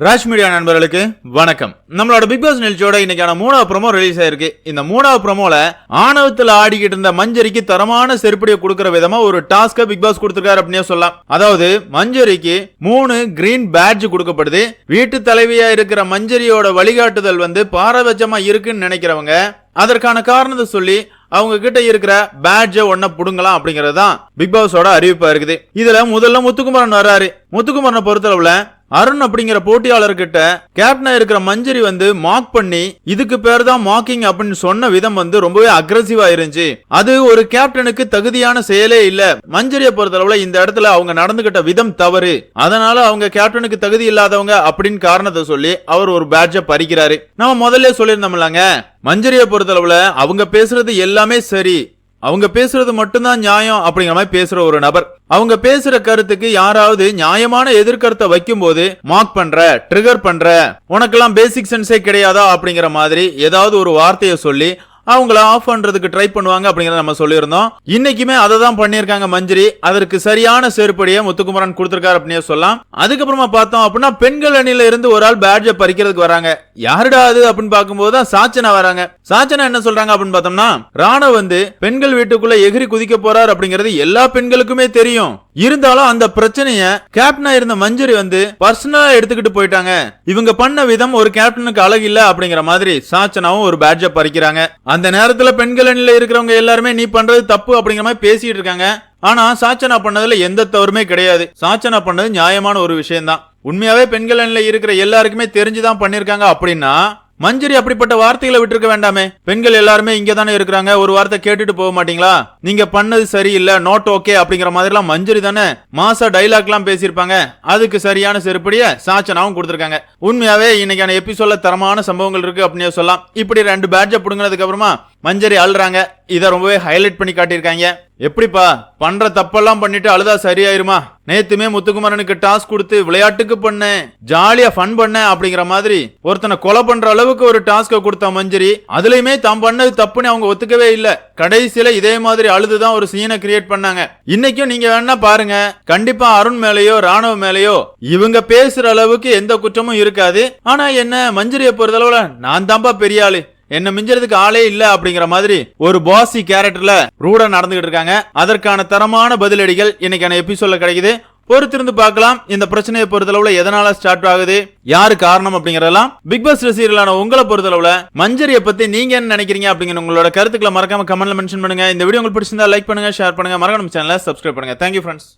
Raj media நண்பர்களுக்கு வணக்கம். நம்மளோட பிக் பாஸ் நிகழ்ச்சியோட இன்னைக்கான மூணாவது ப்ரோமோ ரிலீஸ் ஆயிருக்கு. இந்த மூணாவது ப்ரோமோல ஆணவத்தில் ஆடிக்கிட்டு இருந்த மஞ்சரிக்கு தரமான செருப்படியை கொடுக்கற விதமா ஒரு டாஸ்க பிக் பாஸ் கொடுத்திருக்காரு அப்படின்னே சொல்லலாம். அதாவது மஞ்சரிக்கு மூணு கிரீன் பேட்ஜ் கொடுக்கப்படுது. வீட்டு தலைவியா இருக்கிற மஞ்சரியோட வழிகாட்டுதல் வந்து பாரபட்சமா இருக்குன்னு நினைக்கிறவங்க அதற்கான காரணத்தை சொல்லி அவங்க கிட்ட இருக்கிற பேட்ஜ ஒன்ன புடுங்கலாம் அப்படிங்கிறது தான் பிக் பாஸோட அறிவிப்பா இருக்குது. இதுல முதல்ல முத்துக்குமரன் வர்றாரு. முத்துக்குமரனை பொறுத்தளவுல அருண் அப்படிங்கிற போட்டியாளர்கிட்ட கேப்டனா இருக்கிற மஞ்சரி வந்து மாக் பண்ணி இதுக்கு பேர் தான் மாக்கிங் அப்படின்னு சொன்ன விதம் வந்து ரொம்பவே அக்ரஸிவா இருந்துச்சு. அது ஒரு கேப்டனுக்கு தகுதியான செயலே இல்ல. மஞ்சரியை பொறுத்தளவுல இந்த இடத்துல அவங்க நடந்துகிட்ட விதம் தவறு. அதனால அவங்க கேப்டனுக்கு தகுதி இல்லாதவங்க அப்படின்னு காரணத்தை சொல்லி அவர் ஒரு பேட்சை பறிக்கிறாரு. நம்ம முதல்ல சொல்லியிருந்தோம்லங்க மஞ்சரியை பொறுத்தளவுல அவங்க பேசுறது எல்லாமே சரி. அவங்க பேசுறது மட்டும்தான் நியாயம் அப்படிங்கிற மாதிரி பேசுற ஒரு நபர். அவங்க பேசுற கருத்துக்கு யாராவது நியாயமான எதிர்கருத்தை வைக்கும்போது மார்க் பண்ற ட்ரிகர் பண்ற உனக்கெல்லாம் பேசிக் சென்ஸே கிடையாதா அப்படிங்கிற மாதிரி ஏதாவது ஒரு வார்த்தையை சொல்லி அவங்கள ஆஃப் பண்றதுக்கு ட்ரை பண்ணுவாங்க அப்படிங்கறத நம்ம சொல்லியிருந்தோம். இன்னைக்குமே அதை தான் பண்ணியிருக்காங்க மஞ்சரி. அதற்கு சரியான செருப்படியை முத்துக்குமரன் கொடுத்திருக்காரு அப்படின்னு சொல்லலாம். அதுக்கப்புறமா பார்த்தோம் அப்படின்னா பெண்கள் அணியில இருந்து ஒரு ஆள் பேட்ஜை பறிக்கிறதுக்கு வராங்க. யாருடா அது அப்படின்னு பார்க்கும்போது தான் சாச்சனா வராங்க. சாச்சனா என்ன சொல்றாங்க அப்படின்னு பார்த்தோம்னா ராணவ் வந்து பெண்கள் வீட்டுக்குள்ள எகிரி குதிக்க போறார் அப்படிங்கிறது எல்லா பெண்களுக்குமே தெரியும். இருந்தாலும் அந்த பிரச்சனைய கேப்டனா இருந்த மஞ்சரி வந்து பர்சனலா எடுத்துக்கிட்டு போயிட்டாங்க. இவங்க பண்ண விதம் ஒரு கேப்டனுக்கு அழகு இல்ல அப்படிங்கிற மாதிரி சாச்சனாவும் ஒரு பேட்ஜ பறிக்கிறாங்க. அந்த நேரத்துல பெண்கள் அணில இருக்கிறவங்க எல்லாருமே நீ பண்றது தப்பு அப்படிங்கிற மாதிரி பேசிட்டு இருக்காங்க. ஆனா சாச்சனா பண்ணதுல எந்த தவறுமே கிடையாது. சாச்சனா பண்ணது நியாயமான ஒரு விஷயம் தான் உண்மையாவே பெண்கள் அணில இருக்கிற எல்லாருக்குமே தெரிஞ்சுதான் பண்ணிருக்காங்க அப்படின்னா மஞ்சரி அப்படிப்பட்ட வார்த்தைகளை விட்டுருக்க வேண்டாமே. பெண்கள் எல்லாருமே இங்க தானே இருக்கிறாங்க. ஒரு வார்த்தை கேட்டுட்டு போக மாட்டீங்களா? நீங்க பண்ணது சரியில்லை நோட் ஓகே அப்படிங்கிற மாதிரிலாம் மஞ்சரி தானே மாசா டைலாக் எல்லாம் பேசியிருப்பாங்க. அதுக்கு சரியான செருப்படிய சாச்சனாவும் கொடுத்துருக்காங்க. உண்மையாவே இன்னைக்கான எபிசோட்ல தரமான சம்பவங்கள் இருக்கு அப்படின்னு சொல்லலாம். இப்படி ரெண்டு பேட்ஜை புடுங்கினதுக்கு அப்புறமா மஞ்சரி அழுறாங்க. இதை ரொம்பவே ஹைலைட் பண்ணி காட்டியிருக்காங்க. எப்படிப்பா பண்ற தப்பெல்லாம் பண்ணிட்டு அழுதா சரியாயிருமா? நேத்துமே முத்துக்குமரனுக்கு டாஸ்க் கொடுத்து விளையாட்டுக்கு பண்ணேன். ஜாலியா ஃபன் பண்ணேன் அப்படிங்கிற மாதிரி ஒருத்தனை கொலை பண்ற அளவுக்கு ஒரு டாஸ்க கொடுத்த மஞ்சரி. அதுலயுமே தாம் பண்ணது தப்புன்னு அவங்க ஒத்துக்கவே இல்ல. கடைசியில இதே மாதிரி அழுதுதான் ஒரு சீனை கிரியேட் பண்ணாங்க. இன்னைக்கும் நீங்க வேணா பாருங்க. கண்டிப்பா அருண் மேலயோ ராணுவ மேலயோ இவங்க பேசுற அளவுக்கு எந்த குற்றமும் இருக்காது. ஆனா என்ன மஞ்சரியை பொறுத்தளவுல நான் தான்ப்பா பெரிய ஆளு. என்ன மிஞ்சறதுக்கு ஆளே இல்ல அப்படிங்கிற மாதிரி ஒரு பாசி கேரக்டர்ல ரூடா நடந்துகிட்டு இருக்காங்க. அதற்கான தரமான பதிலடிகள் இன்னைக்கான எபிசோட்ல கிடைக்குது. பொறுத்திருந்து பார்க்கலாம். இந்த பிரச்சனையை பொறுத்தளவுல எதனால ஸ்டார்ட் ஆகுது? யாரு காரணம் அப்படிங்கறதெல்லாம் பிக் பாஸ் ரசிகர்களான உங்களை பொறுத்தளவுல மஞ்சரியை பத்தி நீங்க என்ன நினைக்கிறீங்க அப்படிங்கிற உங்களோட கருத்துக்களை மறக்காம கமெண்ட்ல மென்ஷன் பண்ணுங்க. இந்த வீடியோ உங்களுக்கு பிடிச்சிருந்தா லைக் பண்ணுங்க ஷேர் பண்ணுங்க. மறக்காம சேனலை சப்ஸ்கிரைப் பண்ணுங்க. Thank you friends